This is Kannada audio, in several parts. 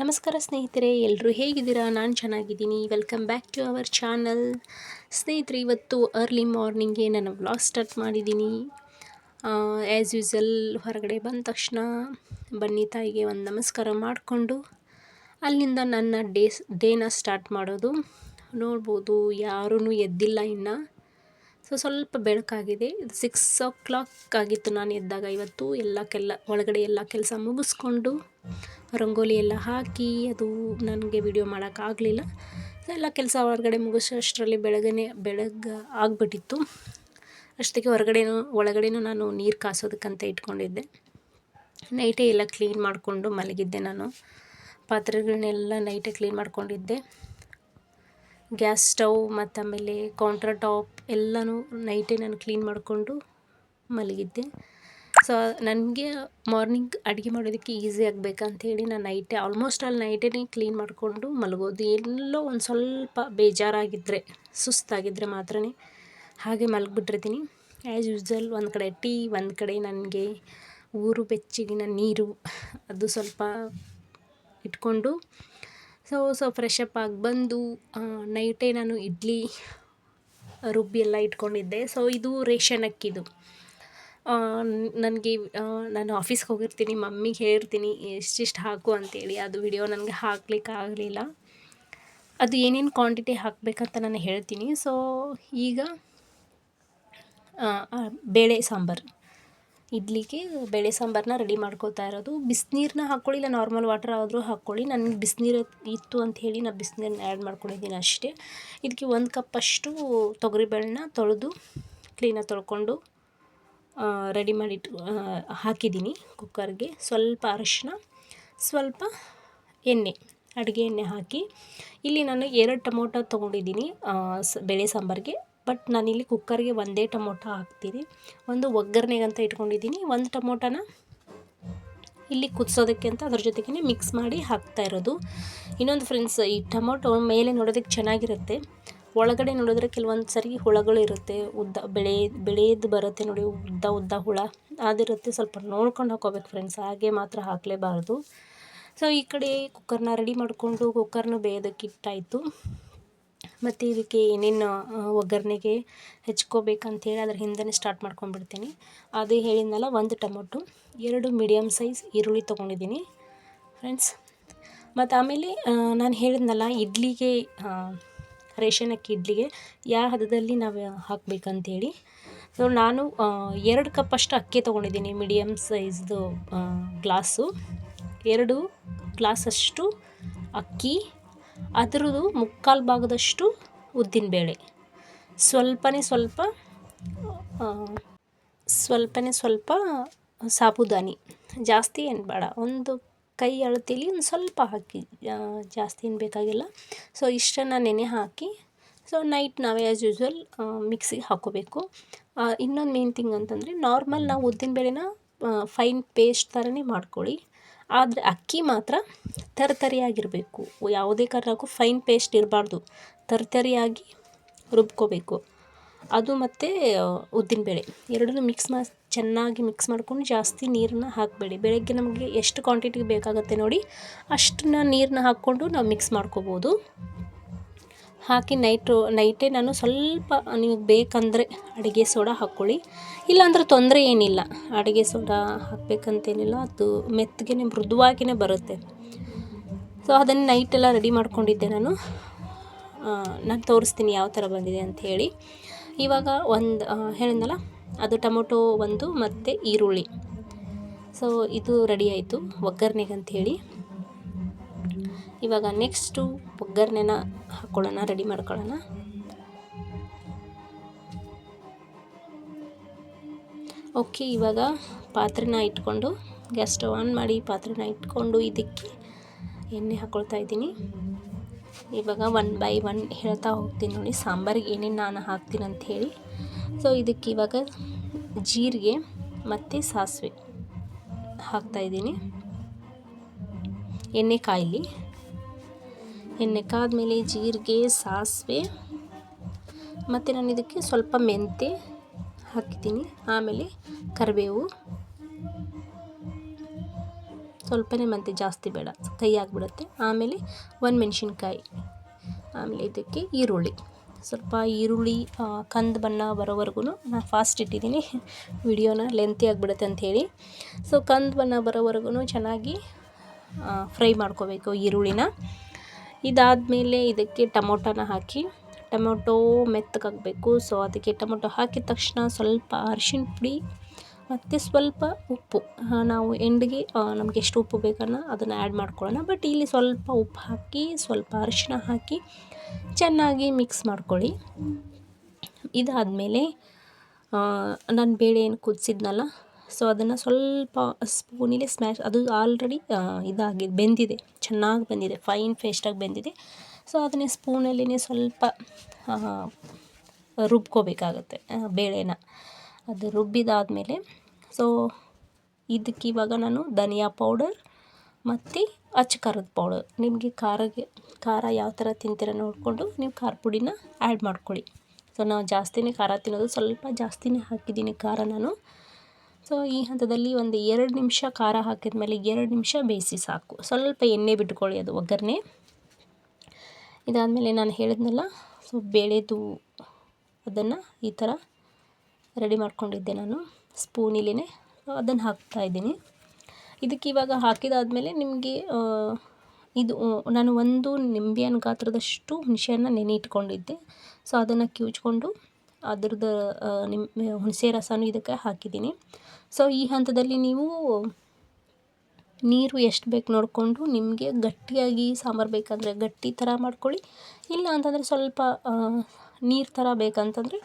ನಮಸ್ಕಾರ ಸ್ನೇಹಿತರೆ ಎಲ್ಲರೂ ಹೇಗಿದ್ದೀರಾ? ನಾನು ಚೆನ್ನಾಗಿದ್ದೀನಿ. Welcome back to our channel ಸ್ನೇಹಿತರೆ, ಇವತ್ತು ಅರ್ಲಿ ಮಾರ್ನಿಂಗ್ಗೆ ನಾನು ವ್ಲಾಗ್ ಸ್ಟಾರ್ಟ್ ಮಾಡಿದ್ದೀನಿ. ಆ್ಯಸ್ ಯೂಸಲ್ ಹೊರಗಡೆ ಬಂದ ತಕ್ಷಣ ಬನ್ನಿ ತಾಯಿಗೆ ಒಂದು ನಮಸ್ಕಾರ ಮಾಡಿಕೊಂಡು, ಅಲ್ಲಿಂದ ನನ್ನ ಡೇಸ್ ಡೇನ ಸ್ಟಾರ್ಟ್ ಮಾಡೋದು. ನೋಡ್ಬೋದು ಯಾರೂ ಎದ್ದಿಲ್ಲ ಇನ್ನು. ಸೊ ಸ್ವಲ್ಪ ಬೆಳಕಾಗಿದೆ. ಇದು ಸಿಕ್ಸ್ ಓ ಕ್ಲಾಕ್ ಆಗಿತ್ತು ನಾನು ಎದ್ದಾಗ ಇವತ್ತು. ಎಲ್ಲ ಕೆಲ, ಒಳಗಡೆ ಎಲ್ಲ ಕೆಲಸ ಮುಗಿಸ್ಕೊಂಡು ರಂಗೋಲಿ ಎಲ್ಲ ಹಾಕಿ ಅದು ನನಗೆ ವಿಡಿಯೋ ಮಾಡೋಕ್ಕಾಗಲಿಲ್ಲ ಎಲ್ಲ ಕೆಲಸ ಹೊರಗಡೆ ಮುಗಿಸೋ ಅಷ್ಟರಲ್ಲಿ ಬೆಳಗ್ಗೆ ಬೆಳಗ್ಗೆ ಆಗಿಬಿಟ್ಟಿತ್ತು. ಅಷ್ಟಕ್ಕೆ ಹೊರಗಡೆನೂ, ಒಳಗಡೆನೂ ನಾನು ನೀರು ಕಾಸೋದಕ್ಕಂತ ಇಟ್ಕೊಂಡಿದ್ದೆ. ನೈಟೇ ಎಲ್ಲ ಕ್ಲೀನ್ ಮಾಡಿಕೊಂಡು ಮಲಗಿದ್ದೆ ನಾನು. ಪಾತ್ರೆಗಳನ್ನೆಲ್ಲ ನೈಟೇ ಕ್ಲೀನ್ ಮಾಡ್ಕೊಂಡಿದ್ದೆ. ಗ್ಯಾಸ್ ಸ್ಟವ್ ಮತ್ತು ಆಮೇಲೆ ಕೌಂಟರ್ ಟಾಪ್ ಎಲ್ಲನೂ ನೈಟೇ ನಾನು ಕ್ಲೀನ್ ಮಾಡಿಕೊಂಡು ಮಲಗಿದ್ದೆ. ಸೊ ನನಗೆ ಮಾರ್ನಿಂಗ್ ಅಡುಗೆ ಮಾಡೋದಕ್ಕೆ ಈಸಿ ಆಗಬೇಕಂಥೇಳಿ ನಾನು ನೈಟೇ ಆಲ್ಮೋಸ್ಟ್ ಅಲ್ಲಿ ನೈಟೇ ಕ್ಲೀನ್ ಮಾಡಿಕೊಂಡು ಮಲಗೋದು. ಎಲ್ಲೋ ಒಂದು ಸ್ವಲ್ಪ ಬೇಜಾರಾಗಿದ್ದರೆ ಸುಸ್ತಾಗಿದ್ದರೆ ಮಾತ್ರ ಹಾಗೆ ಮಲಗಿಬಿಟ್ಟಿರ್ತೀನಿ. ಆ್ಯಸ್ ಯೂಸ್ವಲ್ ಒಂದು ಕಡೆ ಟೀ ಒಂದು ಕಡೆ ನನಗೆ ಊರು ಬೆಚ್ಚಗಿನ ನೀರು, ಅದು ಸ್ವಲ್ಪ ಇಟ್ಕೊಂಡು ಸೊ ಸೊ ಫ್ರೆಶ್ ಅಪ್ ಆಗಿ ಬಂದು ನೈಟೇ ನಾನು ಇಡ್ಲಿ, ರುಬ್ಬಿ ಎಲ್ಲ ಇಟ್ಕೊಂಡಿದ್ದೆ. ಸೊ, ಇದು ರೇಷನ್ ಅಕ್ಕಿದು ನನಗೆ ನಾನು ಆಫೀಸ್ಗೆ ಹೋಗಿರ್ತೀನಿ, ಮಮ್ಮಿಗೆ ಹೇಳಿರ್ತೀನಿ ಎಷ್ಟಿಷ್ಟು ಹಾಕು ಅಂತೇಳಿ. ಅದು ವಿಡಿಯೋ ನನಗೆ ಹಾಕ್ಲಿಕ್ಕೆ ಆಗಲಿಲ್ಲ. ಅದು ಏನೇನು ಕ್ವಾಂಟಿಟಿ ಹಾಕಬೇಕಂತ ನಾನು ಹೇಳ್ತೀನಿ. ಸೊ, ಈಗ ಬೇಳೆ ಸಾಂಬಾರು. ಇಡ್ಲಿಗೆ ಬೇಳೆ ಸಾಂಬಾರನ್ನ ರೆಡಿ ಮಾಡ್ಕೋತಾ ಇರೋದು. ಬಿಸಿನೀರನ್ನ ಹಾಕ್ಕೊಳ್ಳಿ, ಇಲ್ಲ ನಾರ್ಮಲ್ ವಾಟರ್ ಆದರೂ ಹಾಕ್ಕೊಳ್ಳಿ. ನನಗೆ ಬಿಸಿನೀರು ಇತ್ತು ಅಂತ ಹೇಳಿ ನಾನು ಬಿಸಿನೀರನ್ನ ಆ್ಯಡ್ ಮಾಡ್ಕೊಂಡಿದ್ದೀನಿ ಅಷ್ಟೇ. ಇದಕ್ಕೆ ಒಂದು ಕಪ್ಪಷ್ಟು ತೊಗರಿಬೇಳೆನ ತೊಳೆದು ಕ್ಲೀನಾಗಿ ತೊಳ್ಕೊಂಡು ರೆಡಿ ಮಾಡಿಟ್ಟು ಹಾಕಿದ್ದೀನಿ ಕುಕ್ಕರ್ಗೆ ಸ್ವಲ್ಪ ಅರಶಿನ, ಸ್ವಲ್ಪ ಎಣ್ಣೆ, ಅಡುಗೆ ಎಣ್ಣೆ ಹಾಕಿ. ಇಲ್ಲಿ ನಾನು ಎರಡು ಟೊಮೊಟೊ ತೊಗೊಂಡಿದ್ದೀನಿ ಬೇಳೆ ಸಾಂಬಾರಿಗೆ. ಬಟ್ ನಾನಿಲ್ಲಿ ಕುಕ್ಕರ್ಗೆ ಒಂದೇ ಟೊಮೊಟೊ ಹಾಕ್ತೀನಿ. ಒಂದು ಒಗ್ಗರಣೆಗೆ ಅಂತ ಇಟ್ಕೊಂಡಿದ್ದೀನಿ. ಒಂದು ಟೊಮೊಟೊನ ಇಲ್ಲಿ ಕುದಿಸೋದಕ್ಕೆ ಅಂತ ಅದ್ರ ಜೊತೆಗೇ ಮಿಕ್ಸ್ ಮಾಡಿ ಹಾಕ್ತಾ ಇರೋದು. ಇನ್ನೊಂದು ಫ್ರೆಂಡ್ಸ್ ಈ ಟೊಮೊಟೊ ಮೇಲೆ ನೋಡೋದಕ್ಕೆ ಚೆನ್ನಾಗಿರುತ್ತೆ. ಒಳಗಡೆ ನೋಡಿದ್ರೆ ಕೆಲವೊಂದು ಸರಿ ಹುಳಗಳು ಇರುತ್ತೆ. ಉದ್ದ ಬೆಳೆ ಬೆಳೆಯದು ಬರುತ್ತೆ ನೋಡಿ, ಉದ್ದ ಉದ್ದ ಹುಳ ಅದಿರುತ್ತೆ. ಸ್ವಲ್ಪ ನೋಡ್ಕೊಂಡು ಹಾಕೋಬೇಕು ಫ್ರೆಂಡ್ಸ್ ಹಾಗೆ ಮಾತ್ರ ಹಾಕಲೇಬಾರ್ದು. ಸೊ ಈ ಕಡೆ ಕುಕ್ಕರ್ನ ರೆಡಿ ಮಾಡಿಕೊಂಡು ಕುಕ್ಕರ್ನ ಬೇಯೋದಕ್ಕೆ ಇಟ್ಟಾಯಿತು. ಮತ್ತು ಇದಕ್ಕೆ ಏನೇನು ಒಗ್ಗರಣೆಗೆ ಹೆಚ್ಕೋಬೇಕಂತೇಳಿ ಅದ್ರ ಹಿಂದೆ ಸ್ಟಾರ್ಟ್ ಮಾಡ್ಕೊಂಡ್ಬಿಡ್ತೀನಿ. ಅದೇ ಹೇಳಿದ್ನಲ್ಲ, ಒಂದು ಟೊಮೊಟೊ, ಎರಡು ಮೀಡಿಯಮ್ ಸೈಜ್ ಈರುಳ್ಳಿ ತೊಗೊಂಡಿದ್ದೀನಿ ಫ್ರೆಂಡ್ಸ್ ಮತ್ತು ಆಮೇಲೆ ನಾನು ಹೇಳಿದ್ನಲ್ಲ, ಇಡ್ಲಿಗೆ ರೇಷನ್ ಅಕ್ಕಿ ಇಡ್ಲಿಗೆ ಯಾವ ಹದದಲ್ಲಿ ನಾವು ಹಾಕಬೇಕಂತೇಳಿ. ಸೊ, ನಾನು ಎರಡು ಕಪ್ಪಷ್ಟು ಅಕ್ಕಿ ತೊಗೊಂಡಿದ್ದೀನಿ ಮೀಡಿಯಮ್ ಸೈಜ್ದು ಗ್ಲಾಸು ಎರಡು ಗ್ಲಾಸಷ್ಟು ಅಕ್ಕಿ ಅದರದ್ದು ಮುಕ್ಕಾಲು ಭಾಗದಷ್ಟು ಉದ್ದಿನಬೇಳೆ ಸ್ವಲ್ಪನೇ ಸ್ವಲ್ಪ ಸ್ವಲ್ಪನೇ ಸ್ವಲ್ಪ ಸಾಬುದಾನಿ. ಜಾಸ್ತಿ ಏನು ಬೇಡ. ಒಂದು ಕೈ ಅಳತೆಲಿ ಒಂದು ಸ್ವಲ್ಪ ಹಾಕಿ. ಜಾಸ್ತಿ ಏನು ಬೇಕಾಗಿಲ್ಲ. ಸೊ ಇಷ್ಟನ್ನು ನೆನೆ ಹಾಕಿ ಸೊ ನೈಟ್ ನಾವು ಆ್ಯಸ್ ಯೂಸ್ವಲ್ ಮಿಕ್ಸಿಗೆ ಹಾಕೋಬೇಕು. ಇನ್ನೊಂದು ಮೇನ್ ಥಿಂಗ್ ಅಂತಂದರೆ ನಾರ್ಮಲ್ ನಾವು ಉದ್ದಿನ ಬೇಳೆನ ಫೈನ್ ಪೇಸ್ಟ್ ಥರನೇ ಮಾಡ್ಕೊಳ್ಳಿ. ಆದರೆ ಅಕ್ಕಿ ಮಾತ್ರ ತರಿತರಿಯಾಗಿರಬೇಕು. ಯಾವುದೇ ಕಾರಣಕ್ಕೂ ಫೈನ್ ಪೇಸ್ಟ್ ಇರಬಾರ್ದು. ತರಿತರಿಯಾಗಿ ರುಬ್ಕೋಬೇಕು. ಅದು ಮತ್ತು ಉದ್ದಿನಬೇಳೆ ಎರಡನ್ನೂ ಮಿಕ್ಸ್ ಮಾ, ಚೆನ್ನಾಗಿ ಮಿಕ್ಸ್ ಮಾಡ್ಕೊಂಡು ಜಾಸ್ತಿ ನೀರನ್ನ ಹಾಕಬೇಡಿ. ಬೆಳಗ್ಗೆ ನಮಗೆ ಎಷ್ಟು ಕ್ವಾಂಟಿಟಿಗೆ ಬೇಕಾಗುತ್ತೆ ನೋಡಿ, ಅಷ್ಟನ್ನ ನೀರನ್ನ ಹಾಕ್ಕೊಂಡು ನಾವು ಮಿಕ್ಸ್ ಮಾಡ್ಕೋಬೋದು. ಹಾಕಿ ನೈಟು ನೈಟೇ ನಾನು ಸ್ವಲ್ಪ ನಿಮಗೆ ಬೇಕಂದರೆ ಅಡುಗೆ ಸೋಡಾ ಹಾಕ್ಕೊಳ್ಳಿ. ಇಲ್ಲಾಂದ್ರೆ ತೊಂದರೆ ಏನಿಲ್ಲ. ಅಡುಗೆ ಸೋಡಾ ಹಾಕಬೇಕಂತೇನಿಲ್ಲ, ಅದು ಮೆತ್ತಗೆ ಮೃದುವಾಗಿಯೇ ಬರುತ್ತೆ. ಸೊ ಅದನ್ನು ನೈಟೆಲ್ಲ ರೆಡಿ ಮಾಡ್ಕೊಂಡಿದ್ದೆ ನಾನು. ನಾನು ತೋರಿಸ್ತೀನಿ ಯಾವ ಥರ ಬಂದಿದೆ ಅಂಥೇಳಿ ಇವಾಗ ಒಂದು ಹೇಳಿದ್ನಲ್ಲ, ಅದು ಟೊಮೊಟೊ ಒಂದು ಮತ್ತು ಈರುಳ್ಳಿ. ಸೊ ಇದು ರೆಡಿ ಆಯಿತು ಒಗ್ಗರಣೆಗೆ ಅಂಥೇಳಿ ಇವಾಗ ನೆಕ್ಸ್ಟು ಒಗ್ಗರಣೆನ ಹಾಕ್ಕೊಳ್ಳೋಣ ರೆಡಿ ಮಾಡ್ಕೊಳ್ಳೋಣ. ಓಕೆ ಇವಾಗ ಪಾತ್ರೆನ ಇಟ್ಕೊಂಡು ಗ್ಯಾಸ್ ಸ್ಟವ್ ಆನ್ ಮಾಡಿ ಪಾತ್ರೆನ ಇಟ್ಕೊಂಡು ಇದಕ್ಕೆ ಎಣ್ಣೆ ಹಾಕ್ಕೊಳ್ತಾ ಇದ್ದೀನಿ. ಇವಾಗ ಒನ್ ಬೈ ಒನ್ ಹೇಳ್ತಾ ಹೋಗ್ತೀನಿ ನೋಡಿ, ಸಾಂಬಾರಿಗೆ ಏನೇನು ನಾನು ಹಾಕ್ತೀನಿ ಅಂತ ಹೇಳಿ. ಸೊ ಇದಕ್ಕೆ ಇವಾಗ ಜೀರಿಗೆ ಮತ್ತು ಸಾಸಿವೆ ಹಾಕ್ತಾಯಿದ್ದೀನಿ ಎಣ್ಣೆ ಕಾಯಿಲಿ. ಕಾದ್ಮೇಲೆ ಜೀರಿಗೆ, ಸಾಸಿವೆ ಮತ್ತು ನಾನು ಇದಕ್ಕೆ ಸ್ವಲ್ಪ ಮೆಂತೆ ಹಾಕಿದ್ದೀನಿ. ಆಮೇಲೆ ಕರಿಬೇವು. ಸ್ವಲ್ಪನೇ ಮೆಂತೆ ಜಾಸ್ತಿ ಬೇಡ, ಕೈ ಆಗಿಬಿಡುತ್ತೆ. ಆಮೇಲೆ ಒಂದು ಮೆಣಸಿನ್ಕಾಯಿ ಆಮೇಲೆ ಇದಕ್ಕೆ ಈರುಳ್ಳಿ. ಸ್ವಲ್ಪ ಈರುಳ್ಳಿ ಕಂದು ಬಣ್ಣ ಬರೋವರೆಗೂ ನಾನು ಫಾಸ್ಟ್ ಇಟ್ಟಿದ್ದೀನಿ. ವಿಡಿಯೋನ ಲೆಂತಿ ಆಗಿಬಿಡುತ್ತೆ ಅಂಥೇಳಿ ಸೊ ಕಂದು ಬಣ್ಣ ಬರೋವರೆಗೂ ಚೆನ್ನಾಗಿ ಫ್ರೈ ಮಾಡ್ಕೋಬೇಕು ಈರುಳ್ಳಿನ. ಇದಾದಮೇಲೆ ಇದಕ್ಕೆ ಟೊಮೊಟೊನ ಹಾಕಿ, ಟೊಮೊಟೊ ಮೆತ್ತಗಾಗಬೇಕು. ಸೊ ಅದಕ್ಕೆ ಟೊಮೊಟೊ ಹಾಕಿದ ತಕ್ಷಣ ಸ್ವಲ್ಪ ಅರಿಶಿನ ಪುಡಿ, ಮತ್ತು ಸ್ವಲ್ಪ ಉಪ್ಪು. ನಾವು ಎಂಡಿಗೆ ನಮಗೆ ಎಷ್ಟು ಉಪ್ಪು ಬೇಕನ್ನ ಅದನ್ನು ಆ್ಯಡ್ ಮಾಡ್ಕೊಳ್ಳೋಣ. ಬಟ್ ಇಲ್ಲಿ ಸ್ವಲ್ಪ ಉಪ್ಪು ಹಾಕಿ, ಸ್ವಲ್ಪ ಅರಿಶಿಣ ಹಾಕಿ ಚೆನ್ನಾಗಿ ಮಿಕ್ಸ್ ಮಾಡ್ಕೊಳ್ಳಿ. ಇದಾದಮೇಲೆ ನಾನು ಬೇಳೆ ಏನು ಕುದಿಸಿದ್ನಲ್ಲ ಸೊ ಅದನ್ನು ಸ್ವಲ್ಪ ಸ್ಪೂನಿಲಿ ಸ್ಮ್ಯಾಶ್ ಅದು ಆಲ್ರೆಡಿ ಇದಾಗಿದೆ ಬೆಂದಿದೆ. ಚೆನ್ನಾಗಿ ಬೆಂದಿದೆ. ಫೈನ್ ಫೇಸ್ಟಾಗಿ ಬೆಂದಿದೆ. ಸೊ ಅದನ್ನೇ ಸ್ಪೂನಲ್ಲಿನೇ ಸ್ವಲ್ಪ ರುಬ್ಕೋಬೇಕಾಗತ್ತೆ ಬೇಳೆನ. ಅದು ರುಬ್ಬಿದಾದಮೇಲೆ ಸೊ ಇದಕ್ಕೆ ಇವಾಗ ನಾನು ಧನಿಯಾ ಪೌಡರ್ ಮತ್ತು ಅಚ್ಚ ಖಾರದ ಪೌಡರ್ ನಿಮಗೆ ಖಾರಕ್ಕೆ ಖಾರ ಯಾವ ಥರ ತಿಂತೀರ ನೋಡಿಕೊಂಡು ನೀವು ಖಾರ ಪುಡಿನ ಆ್ಯಡ್ ಮಾಡ್ಕೊಳ್ಳಿ. ಸೊ ನಾವು ಜಾಸ್ತಿನೇ ಖಾರ ತಿನ್ನೋದು, ಸ್ವಲ್ಪ ಜಾಸ್ತಿನೇ ಹಾಕಿದ್ದೀನಿ ಖಾರ ನಾನು. ಸೊ ಈ ಹಂತದಲ್ಲಿ ಒಂದು ಎರಡು ನಿಮಿಷ ಖಾರ ಹಾಕಿದ ಮೇಲೆ ಎರಡು ನಿಮಿಷ ಬೇಯಿಸಿ ಸಾಕು. ಸ್ವಲ್ಪ ಎಣ್ಣೆ ಬಿಟ್ಕೊಳ್ಳಿ ಅದು ಒಗ್ಗರಣೆ. ಇದಾದಮೇಲೆ ನಾನು ಹೇಳಿದ್ನಲ್ಲ, ಸೊ ಬೇಳೆದು ಅದನ್ನು ಈ ಥರ ರೆಡಿ ಮಾಡ್ಕೊಂಡಿದ್ದೆ ನಾನು ಸ್ಪೂನಿಲೇ ಅದನ್ನು ಹಾಕ್ತಾಯಿದ್ದೀನಿ ಇದಕ್ಕೆ ಇವಾಗ ಹಾಕಿದಾದಮೇಲೆ ನಿಮಗೆ ಇದು, ನಾನು ಒಂದು ನಿಂಬೆಹಣ್ಣು ಗಾತ್ರದಷ್ಟು ಹುಣಸೆಹಣ್ಣು ನೆನೆ ಇಟ್ಕೊಂಡಿದ್ದೆ. ಸೊ ಅದನ್ನು ಕಿವುಚ್ಕೊಂಡು ಅದ್ರದ್ದು ನಿಮ್ಮ ಹುಣಸೆ ರಸನೂ ಇದಕ್ಕೆ ಹಾಕಿದ್ದೀನಿ. ಸೊ ಈ ಹಂತದಲ್ಲಿ ನೀವು ನೀರು ಎಷ್ಟು ಬೇಕು ನೋಡಿಕೊಂಡು ನಿಮಗೆ ಗಟ್ಟಿಯಾಗಿ ಸಾಂಬಾರು ಬೇಕಂದರೆ ಗಟ್ಟಿ ಥರ ಮಾಡ್ಕೊಳ್ಳಿ. ಇಲ್ಲ ಅಂತಂದರೆ ಸ್ವಲ್ಪ ನೀರು ಥರ ಬೇಕಂತಂದರೆ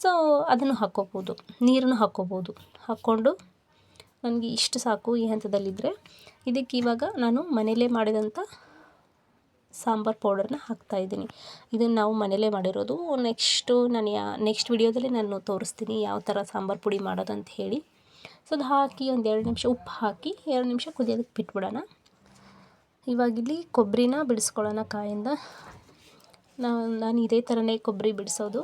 ಸೊ ಅದನ್ನು ಹಾಕ್ಕೋಬೋದು. ನೀರನ್ನು ಹಾಕ್ಕೋಬೋದು. ಹಾಕ್ಕೊಂಡು ನನಗೆ ಇಷ್ಟು ಸಾಕು ಈ ಹಂತದಲ್ಲಿದ್ದರೆ ಇದಕ್ಕೆ ಇವಾಗ ನಾನು ಮನೇಲೇ ಮಾಡಿದಂಥ ಸಾಂಬಾರು ಪೌಡರ್ನ ಹಾಕ್ತಾಯಿದ್ದೀನಿ ಇದನ್ನು ನಾವು ಮನೇಲೇ ಮಾಡಿರೋದು. ನೆಕ್ಸ್ಟು ನಾನು ಯಾ, ನೆಕ್ಸ್ಟ್ ವಿಡಿಯೋದಲ್ಲಿ ನಾನು ತೋರಿಸ್ತೀನಿ ಯಾವ ಥರ ಸಾಂಬಾರು ಪುಡಿ ಮಾಡೋದಂತ ಹೇಳಿ. ಸೊ ಅದು ಹಾಕಿ ಒಂದು ಎರಡು ನಿಮಿಷ ಉಪ್ಪು ಹಾಕಿ, ಎರಡು ನಿಮಿಷ ಕುದಿಯೋದಕ್ಕೆ ಬಿಟ್ಬಿಡೋಣ. ಇವಾಗಿಲ್ಲಿ ಕೊಬ್ಬರಿನ ಬಿಡಿಸ್ಕೊಳ್ಳೋಣ ಕಾಯಿಂದ. ನಾನು ನಾನು ಇದೇ ಥರನೇ ಕೊಬ್ಬರಿ ಬಿಡಿಸೋದು.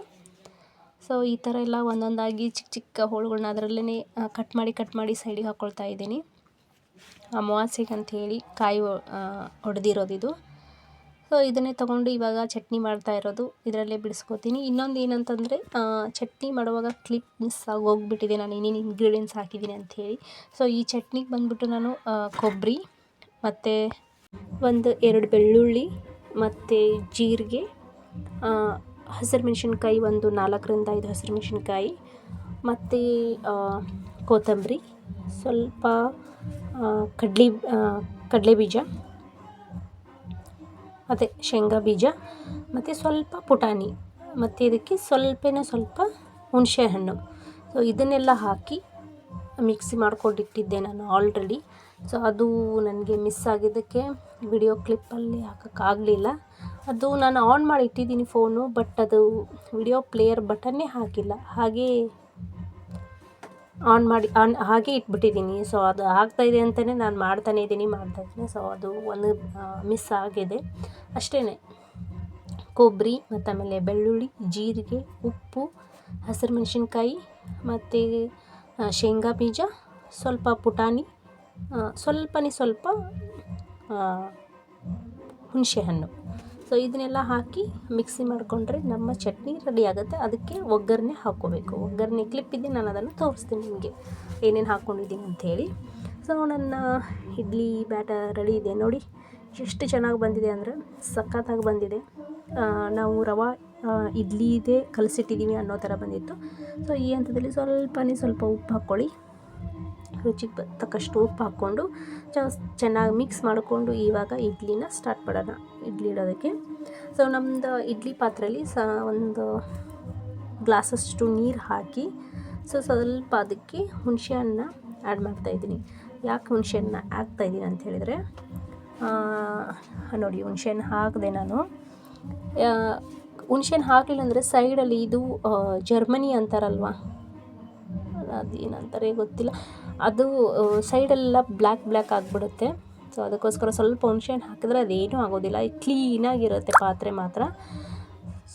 ಸೊ, ಈ ಥರ ಎಲ್ಲ ಒಂದೊಂದಾಗಿ ಚಿಕ್ಕ ಚಿಕ್ಕ ಹೋಳುಗಳನ್ನ ಅದರಲ್ಲೇ ಕಟ್ ಮಾಡಿ ಕಟ್ ಮಾಡಿ ಸೈಡಿಗೆ ಹಾಕ್ಕೊಳ್ತಾ ಇದ್ದೀನಿ. ಅಮಾವಾಸ್ಯೆಗೆ ಅಂಥೇಳಿ ಕಾಯಿ ಹೊಡೆದಿರೋದು ಸೊ, ಇದನ್ನೇ ತೊಗೊಂಡು ಇವಾಗ ಚಟ್ನಿ ಮಾಡ್ತಾ ಇರೋದು. ಇದರಲ್ಲೇ ಬಿಡಿಸ್ಕೋತೀನಿ. ಇನ್ನೊಂದು ಏನಂತಂದರೆ ಚಟ್ನಿ ಮಾಡುವಾಗ ಕ್ಲಿಪ್ ಮಿಸ್ ಆಗಿ ಹೋಗ್ಬಿಟ್ಟಿದೆ ನಾನು ಇನ್ನೇನು ಇಂಗ್ರೀಡಿಯೆಂಟ್ಸ್ ಹಾಕಿದ್ದೀನಿ ಅಂಥೇಳಿ ಸೊ ಈ ಚಟ್ನಿಗೆ ಬಂದುಬಿಟ್ಟು ನಾನು ಕೊಬ್ಬರಿ ಮತ್ತು ಒಂದು ಎರಡು ಬೆಳ್ಳುಳ್ಳಿ, ಮತ್ತು ಜೀರಿಗೆ ಹಸಿರು ಮೆಣಸಿನ್ಕಾಯಿ ಒಂದು ನಾಲ್ಕರಿಂದ ಐದು ಹಸಿರು ಮೆಣಸಿನ್ಕಾಯಿ ಮತ್ತು ಕೊತ್ತಂಬರಿ, ಸ್ವಲ್ಪ ಕಡ್ಲೆ ಕಡಲೆ ಬೀಜ ಮತ್ತು ಶೇಂಗಾ ಬೀಜ, ಮತ್ತು ಸ್ವಲ್ಪ ಪುಟಾಣಿ, ಮತ್ತು ಇದಕ್ಕೆ ಸ್ವಲ್ಪನೇ ಸ್ವಲ್ಪ ಹುಣಸೆ ಹಣ್ಣು. ಸೊ ಇದನ್ನೆಲ್ಲ ಹಾಕಿ ಮಿಕ್ಸಿ ಮಾಡ್ಕೊಂಡಿಟ್ಟಿದ್ದೆ ನಾನು ಆಲ್ರೆಡಿ ಸೊ ಅದು ನನಗೆ ಮಿಸ್ ಆಗಿದ್ದಕ್ಕೆ ವಿಡಿಯೋ ಕ್ಲಿಪ್ಪಲ್ಲಿ ಹಾಕೋಕ್ಕಾಗಲಿಲ್ಲ ಅದು ನಾನು ಆನ್ ಮಾಡಿ ಇಟ್ಟಿದ್ದೀನಿ ಫೋನು ಬಟ್ ಅದು ವಿಡಿಯೋ ಪ್ಲೇಯರ್ ಬಟನ್ನೇ ಹಾಕಿಲ್ಲ. ಹಾಗೇ ಆನ್ ಮಾಡಿ ಆನ್ ಹಾಗೆ ಇಟ್ಬಿಟ್ಟಿದ್ದೀನಿ. ಸೊ ಅದು ಆಗ್ತಾಯಿದೆ ಅಂತಲೇ ನಾನು ಮಾಡ್ತಾನೆ ಇದ್ದೀನಿ ಮಾಡ್ತಾಯಿದ್ದೀನಿ ಸೊ ಅದು ಒಂದು ಮಿಸ್ ಆಗಿದೆ. ಅಷ್ಟೇ ಕೊಬ್ಬರಿ ಮತ್ತು ಆಮೇಲೆ ಬೆಳ್ಳುಳ್ಳಿ, ಜೀರಿಗೆ, ಉಪ್ಪು, ಹಸಿರು ಮೆಣಸಿನ್ಕಾಯಿ, ಮತ್ತು ಶೇಂಗಾ ಬೀಜ, ಸ್ವಲ್ಪ ಪುಟಾಣಿ ಸ್ವಲ್ಪನೇ ಸ್ವಲ್ಪ ಹುಣಸೆ ಹಣ್ಣು ಸೊ ಇದನ್ನೆಲ್ಲ ಹಾಕಿ ಮಿಕ್ಸಿ ಮಾಡಿಕೊಂಡ್ರೆ ನಮ್ಮ ಚಟ್ನಿ ರೆಡಿ ಆಗುತ್ತೆ. ಅದಕ್ಕೆ ಒಗ್ಗರಣೆ ಹಾಕ್ಕೋಬೇಕು. ಒಗ್ಗರಣೆ ಕ್ಲಿಪ್ ಇದೆ, ನಾನು ಅದನ್ನು ತೋರಿಸ್ತೀನಿ ನಿಮಗೆ ಏನೇನು ಹಾಕ್ಕೊಂಡಿದ್ದೀನಿ ಅಂಥೇಳಿ ಸೊ ನನ್ನ ಇಡ್ಲಿ ಬ್ಯಾಟರ್ ರೆಡಿ ಇದೆ. ನೋಡಿ, ಎಷ್ಟು ಚೆನ್ನಾಗಿ ಬಂದಿದೆ ಅಂದರೆ ಸಖತ್ತಾಗಿ ಬಂದಿದೆ. ನಾವು ರವಾ ಇಡ್ಲಿ ಇದೆ ಕಲಸಿಟ್ಟಿದ್ದೀವಿ ಅನ್ನೋ ಥರ ಬಂದಿತ್ತು. ಸೊ ಈ ಹಂತದಲ್ಲಿ ಸ್ವಲ್ಪನೇ ಸ್ವಲ್ಪ ಉಪ್ಪು ಹಾಕ್ಕೊಳ್ಳಿ. ರುಚಿಗೆ ತಕ್ಕಷ್ಟು ಉಪ್ಪು ಹಾಕ್ಕೊಂಡು ಚೆನ್ನಾಗಿ ಮಿಕ್ಸ್ ಮಾಡಿಕೊಂಡು ಇವಾಗ ಇಡ್ಲಿನ ಸ್ಟಾರ್ಟ್ ಮಾಡೋಣ. ಇಡ್ಲಿ ಇಡೋದಕ್ಕೆ. ಸೊ ನಮ್ಮದು ಇಡ್ಲಿ ಪಾತ್ರೆಯಲ್ಲಿ ಸ, ಒಂದು ಗ್ಲಾಸಷ್ಟು ನೀರು ಹಾಕಿ, ಸೊ, ಸ್ವಲ್ಪ ಅದಕ್ಕೆ ಹುಣಸೆ ಹಣ್ಣನ್ನ ಆ್ಯಡ್ ಮಾಡ್ತಾಯಿದ್ದೀನಿ ಯಾಕೆ ಹುಣಸೆ ಹಣ್ಣನ್ನ ಹಾಕ್ತಾಯಿದ್ದೀನಿ ಅಂತ ಹೇಳಿದರೆ ನೋಡಿ ಹುಣಸೆ ಹಣ್ಣು ಹಾಕಿದೆ ನಾನು. ಹುಣಸೆ ಹಣ್ಣು ಹಾಕಲಿಲ್ಲ ಅಂದರೆ ಸೈಡಲ್ಲಿ ಇದು ಜರ್ಮನಿ ಅಂತಾರಲ್ವ? ಅದೇನಂತಾರೆ ಗೊತ್ತಿಲ್ಲ. ಅದು ಸೈಡೆಲ್ಲ ಬ್ಲ್ಯಾಕ್ ಬ್ಲ್ಯಾಕ್ ಆಗಿಬಿಡುತ್ತೆ. ಸೊ ಅದಕ್ಕೋಸ್ಕರ ಸ್ವಲ್ಪ ಹುಣ್ಸೆಹಣ್ಣು ಹಾಕಿದ್ರೆ ಅದೇನೂ ಆಗೋದಿಲ್ಲ. ಕ್ಲೀನಾಗಿರುತ್ತೆ ಪಾತ್ರೆ ಮಾತ್ರ.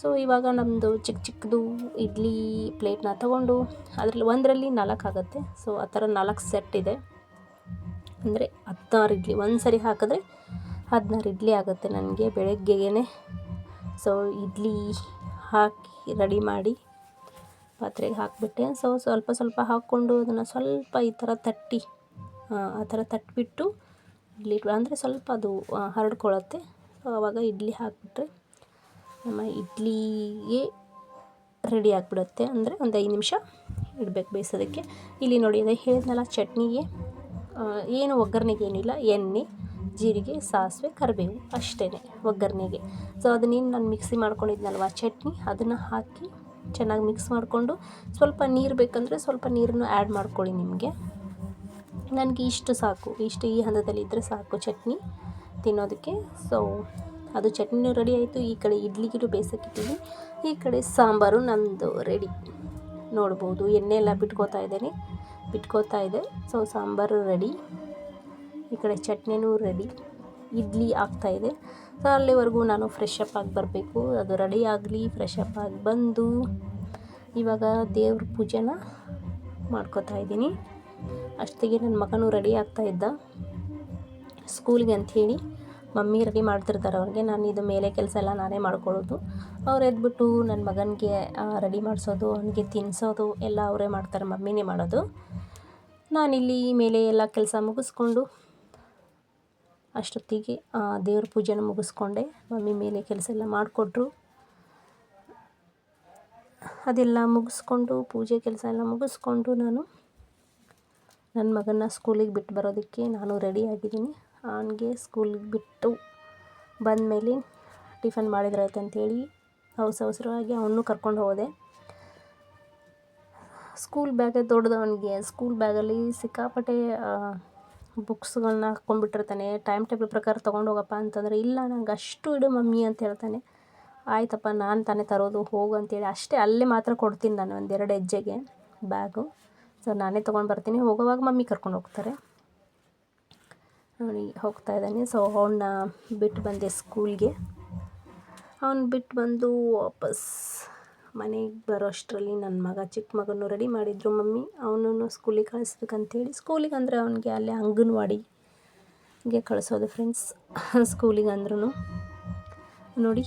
ಸೊ ಇವಾಗ ನಮ್ಮದು ಚಿಕ್ಕ ಚಿಕ್ಕದು ಇಡ್ಲಿ ಪ್ಲೇಟ್ನ ತಗೊಂಡು ಅದರಲ್ಲಿ ಒಂದರಲ್ಲಿ ನಾಲ್ಕು ಆಗುತ್ತೆ. ಸೊ ಆ ಥರ ನಾಲ್ಕು ಸೆಟ್ ಇದೆ. ಅಂದರೆ ಹದಿನಾರು ಇಡ್ಲಿ. ಒಂದು ಸರಿ ಹಾಕಿದ್ರೆ ಹದಿನಾರು ಇಡ್ಲಿ ಆಗುತ್ತೆ ನನಗೆ ಬೆಳಗ್ಗೆಗೆ ಸೊ ಇಡ್ಲಿ ಹಾಕಿ ರೆಡಿ ಮಾಡಿ ಪಾತ್ರೆಗೆ ಹಾಕಿಬಿಟ್ಟೆ. ಸೊ ಸ್ವಲ್ಪ ಸ್ವಲ್ಪ ಹಾಕ್ಕೊಂಡು ಅದನ್ನು ಸ್ವಲ್ಪ ಈ ಥರ ತಟ್ಟಿ, ಆ ಥರ ತಟ್ಟಿಬಿಟ್ಟು ಇಡ್ಲಿ ಅಂದರೆ ಸ್ವಲ್ಪ ಅದು ಹರಡ್ಕೊಳ್ಳುತ್ತೆ. ಸೊ ಆವಾಗ ಇಡ್ಲಿ ಹಾಕಿಬಿಟ್ರೆ ನಮ್ಮ ಇಡ್ಲಿಗೆ ರೆಡಿ ಆಗಿಬಿಡುತ್ತೆ. ಅಂದರೆ ಒಂದು ಐದು ನಿಮಿಷ ಇಡಬೇಕು ಬೇಯಿಸೋದಕ್ಕೆ. ಇಲ್ಲಿ ನೋಡಿ, ಅದೇ ಹೇಳಿದ್ನಲ್ಲ, ಚಟ್ನಿಗೆ ಏನು ಒಗ್ಗರಣೆಗೆ ಏನಿಲ್ಲ. ಎಣ್ಣೆ, ಜೀರಿಗೆ, ಸಾಸಿವೆ, ಕರಿಬೇವು ಅಷ್ಟೇ ಒಗ್ಗರಣೆಗೆ. ಸೊ ಅದನ್ನೇನು ನಾನು ಮಿಕ್ಸಿ ಮಾಡ್ಕೊಂಡಿದ್ನಲ್ವ? ಚಟ್ನಿ, ಅದನ್ನು ಹಾಕಿ ಚೆನ್ನಾಗಿ ಮಿಕ್ಸ್ ಮಾಡಿಕೊಂಡು ಸ್ವಲ್ಪ ನೀರು ಬೇಕಂದರೆ ಸ್ವಲ್ಪ ನೀರನ್ನು ಆ್ಯಡ್ ಮಾಡ್ಕೊಳ್ಳಿ ನಿಮಗೆ. ನನಗೆ ಇಷ್ಟು ಸಾಕು. ಇಷ್ಟು ಈ ಹಂತದಲ್ಲಿ ಇದ್ದರೆ ಸಾಕು ಚಟ್ನಿ ತಿನ್ನೋದಕ್ಕೆ. ಸೊ ಅದು ಚಟ್ನಿನೂ ರೆಡಿ ಆಯಿತು. ಈ ಕಡೆ ಇಡ್ಲಿಗಿರು ಬೇಯಿಸೋಕ್ಕಿಟ್ಟಿದ್ದೀನಿ ಈ ಕಡೆ ಸಾಂಬಾರು ನಮ್ಮದು ರೆಡಿ ನೋಡ್ಬೋದು. ಎಣ್ಣೆ ಎಲ್ಲ ಬಿಟ್ಕೋತಾ ಇದ್ದೇನೆ. ಬಿಟ್ಕೋತಾ ಇದೆ. ಸೊ ಸಾಂಬಾರು ರೆಡಿ ಈ ಕಡೆ ಚಟ್ನಿನೂ ರೆಡಿ ಇಡ್ಲಿ ಆಗ್ತಾಯಿದೆ ಸೊ ಅಲ್ಲಿವರೆಗೂ ನಾನು ಫ್ರೆಶ್ ಅಪ್ ಆಗಿ ಬರಬೇಕು. ಅದು ರೆಡಿ ಆಗಲಿ ಫ್ರೆಶ್ ಅಪ್ ಆಗಿ ಬಂದು ಇವಾಗ ದೇವ್ರ ಪೂಜೆನ ಮಾಡ್ಕೋತಾ ಇದ್ದೀನಿ. ಅಷ್ಟಿಗೆ ನನ್ನ ಮಗನು ರೆಡಿ ಆಗ್ತಾ ಇದ್ದ. ಸ್ಕೂಲ್ಗೆ ಅಂಥೇಳಿ ಮಮ್ಮಿ ರೆಡಿ ಮಾಡ್ತಿರ್ತಾರೆ ಅವ್ರಿಗೆ. ನಾನು ಇದು ಮೇಲೆ ಕೆಲಸ ಎಲ್ಲ ನಾನೇ ಮಾಡ್ಕೊಳ್ಳೋದು. ಅವ್ರು ಎದ್ಬಿಟ್ಟು ನನ್ನ ಮಗನಿಗೆ ರೆಡಿ ಮಾಡಿಸೋದು, ಅವನಿಗೆ ತಿನ್ನಿಸೋದು ಎಲ್ಲ ಅವರೇ ಮಾಡ್ತಾರೆ ಮಮ್ಮಿನೇ ಮಾಡೋದು. ನಾನಿಲ್ಲಿ ಮೇಲೆ ಎಲ್ಲ ಕೆಲಸ ಮುಗಿಸ್ಕೊಂಡು ಅಷ್ಟೊತ್ತಿಗೆ ದೇವ್ರ ಪೂಜೆನ ಮುಗಿಸ್ಕೊಂಡೆ. ಮಮ್ಮಿ ಮೇಲೆ ಕೆಲಸ ಎಲ್ಲ ಮಾಡಿಕೊಟ್ರು. ಅದೆಲ್ಲ ಮುಗಿಸ್ಕೊಂಡು, ಪೂಜೆ ಕೆಲಸ ಎಲ್ಲ ಮುಗಿಸ್ಕೊಂಡು ನಾನು ನನ್ನ ಮಗನ ಸ್ಕೂಲಿಗೆ ಬಿಟ್ಟು ಬರೋದಕ್ಕೆ ನಾನು ರೆಡಿ ಆಗಿದ್ದೀನಿ. ಅವನಿಗೆ ಸ್ಕೂಲಿಗೆ ಬಿಟ್ಟು ಬಂದಮೇಲೆ ಟಿಫನ್ ಮಾಡಿದ್ರಾಯ್ತು ಅಂಥೇಳಿ ಅವಸರ ಅವಸರವಾಗಿ ಅವನು ಕರ್ಕೊಂಡು ಹೋದೆ. ಸ್ಕೂಲ್ ಬ್ಯಾಗೇ ದೊಡ್ಡದು ಅವನಿಗೆ ಸ್ಕೂಲ್ ಬ್ಯಾಗಲ್ಲಿ ಸಿಕ್ಕಾಪಟ್ಟೆ ಬುಕ್ಸ್ಗಳನ್ನ ಹಾಕ್ಕೊಂಡ್ಬಿಟ್ಟಿರ್ತಾನೆ. ಟೈಮ್ ಟೇಬಲ್ ಪ್ರಕಾರ ತೊಗೊಂಡು ಹೋಗಪ್ಪ ಅಂತಂದರೆ, ಇಲ್ಲ, ನಂಗೆ ಅಷ್ಟು ಇಡು ಮಮ್ಮಿ ಅಂತ ಹೇಳ್ತಾನೆ. ಆಯ್ತಪ್ಪ, ನಾನು ತಾನೇ ತರೋದು, ಹೋಗು ಅಂತೇಳಿ. ಅಷ್ಟೇ, ಅಲ್ಲೇ ಮಾತ್ರ ಕೊಡ್ತೀನಿ ನಾನು ಒಂದೆರಡು ಹೆಜ್ಜೆಗೆ ಬ್ಯಾಗು. ಸೊ, ನಾನೇ ತೊಗೊಂಡು ಬರ್ತೀನಿ. ಹೋಗೋವಾಗ ಮಮ್ಮಿ ಕರ್ಕೊಂಡು ಹೋಗ್ತಾರೆ. ಅವನಿಗೆ ಹೋಗ್ತಾ ಇದ್ದಾನೆ. ಸೊ, ಅವನ್ನ ಬಿಟ್ಟು ಬಂದೆ ಸ್ಕೂಲ್ಗೆ ಅವ್ನು ಬಿಟ್ಟು ಬಂದು ವಾಪಸ್ ಮನೆಗೆ ಬರೋ ಅಷ್ಟರಲ್ಲಿ ನನ್ನ ಮಗ ಚಿಕ್ಕ ಮಗನೂ ರೆಡಿ ಮಾಡಿದ್ರು ಮಮ್ಮಿ. ಅವನನ್ನು ಸ್ಕೂಲಿಗೆ ಕಳಿಸ್ಬೇಕಂತೇಳಿ ಸ್ಕೂಲಿಗೆ ಅಂದರೆ ಅವನಿಗೆ ಅಲ್ಲೇ ಅಂಗನವಾಡಿಗೆ ಕಳಿಸೋದು ಫ್ರೆಂಡ್ಸ್ ಸ್ಕೂಲಿಗೆ ಅಂದ್ರೂ ನೋಡಿ.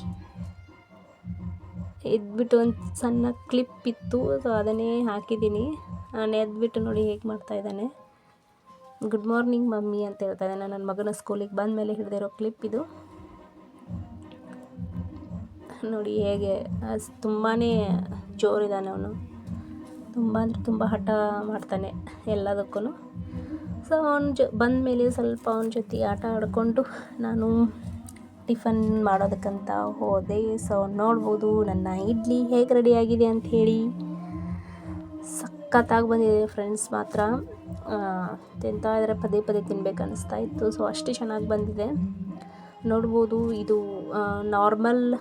ಎದ್ಬಿಟ್ಟು ಒಂದು ಸಣ್ಣ ಕ್ಲಿಪ್ ಇತ್ತು ಸೊ ಅದನ್ನೇ ಹಾಕಿದ್ದೀನಿ. ನಾನು ಎದ್ಬಿಟ್ಟು ನೋಡಿ ಹೇಗೆ ಮಾಡ್ತಾ ಇದ್ದಾನೆ. ಗುಡ್ ಮಾರ್ನಿಂಗ್ ಮಮ್ಮಿ ಅಂತ ಹೇಳ್ತಾ ಇದ್ದಾನೆ. ನನ್ನ ಮಗನ ಸ್ಕೂಲಿಗೆ ಬಂದ ಮೇಲೆ ಹಿಡಿದಿರೋ ಕ್ಲಿಪ್ ಇದು. ನೋಡಿ ಹೇಗೆ ತುಂಬಾ ಜೋರಿದ್ದಾನೆ ಅವನು. ತುಂಬ ಅಂದರೆ ತುಂಬ ಹಠ ಮಾಡ್ತಾನೆ ಎಲ್ಲದಕ್ಕೂ ಸೊ ಅವನ ಜೊ ಬಂದ ಮೇಲೆ ಸ್ವಲ್ಪ ಅವನ ಜೊತೆ ಆಟ ಆಡಿಕೊಂಡು ನಾನು ಟಿಫನ್ ಮಾಡೋದಕ್ಕಂತ ಹೋದೆ. ಸೊ ನೋಡ್ಬೋದು ನನ್ನ ಇಡ್ಲಿ ಹೇಗೆ ರೆಡಿಯಾಗಿದೆ ಅಂತ ಹೇಳಿ. ಸಖತ್ತಾಗಿ ಬಂದಿದೆ ಫ್ರೆಂಡ್ಸ್ ಮಾತ್ರ. ತಿಂತಾ ಇದ್ರೆ, ಪದೇ ಪದೇ ತಿನ್ಬೇಕು ಅನ್ನಿಸ್ತಾ ಇತ್ತು. ಸೊ ಅಷ್ಟು ಚೆನ್ನಾಗಿ ಬಂದಿದೆ. ನೋಡ್ಬೋದು ಇದು ನಾರ್ಮಲ್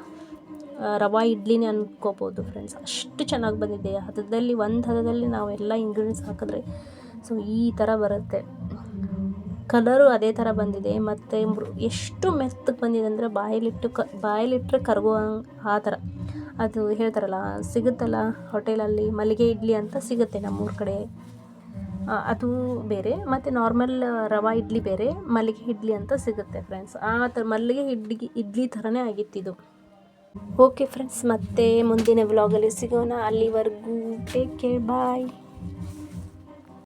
ರವಾ ಇಡ್ಲಿನೇ ಅಂದ್ಕೋಬೋದು ಫ್ರೆಂಡ್ಸ್ ಅಷ್ಟು ಚೆನ್ನಾಗಿ ಬಂದಿದೆ. ಹದದಲ್ಲಿ, ಒಂದು ಹದದಲ್ಲಿ ನಾವೆಲ್ಲ ಇಂಗ್ರೀಡಿಯೆಂಟ್ಸ್ ಹಾಕಿದ್ರೆ ಸೊ ಈ ಥರ ಬರುತ್ತೆ. ಕಲರು ಅದೇ ಥರ ಬಂದಿದೆ. ಮತ್ತು ಎಷ್ಟು ಮೆತ್ತಗೆ ಬಂದಿದೆ ಅಂದರೆ ಬಾಯಲ್ಲಿಟ್ಟು ಕ ಬಾಯಲ್ಲಿಟ್ಟರೆ ಕರಗೋ ಆ ಥರ ಅದು ಹೇಳ್ತಾರಲ್ಲ, ಸಿಗುತ್ತಲ್ಲ ಹೋಟೆಲಲ್ಲಿ, ಮಲ್ಲಿಗೆ ಇಡ್ಲಿ ಅಂತ ಸಿಗುತ್ತೆ ನಮ್ಮೂರ ಕಡೆ. ಅದು ಬೇರೆ. ಮತ್ತು ನಾರ್ಮಲ್ ರವಾ ಇಡ್ಲಿ ಬೇರೆ, ಮಲ್ಲಿಗೆ ಇಡ್ಲಿ ಅಂತ ಸಿಗುತ್ತೆ ಫ್ರೆಂಡ್ಸ್ ಆ ಥರ ಮಲ್ಲಿಗೆ ಇಡ್ಲಿ ಇಡ್ಲಿ ಥರನೇ ಆಗಿತ್ತಿದು ಓಕೆ ಫ್ರೆಂಡ್ಸ್ ಮತ್ತೆ ಮುಂದಿನ ವ್ಲಾಗಲ್ಲಿ ಸಿಗೋಣ. ಅಲ್ಲಿವರೆಗೂ ಟೇಕ್ ಕೇರ್ ಬಾಯ್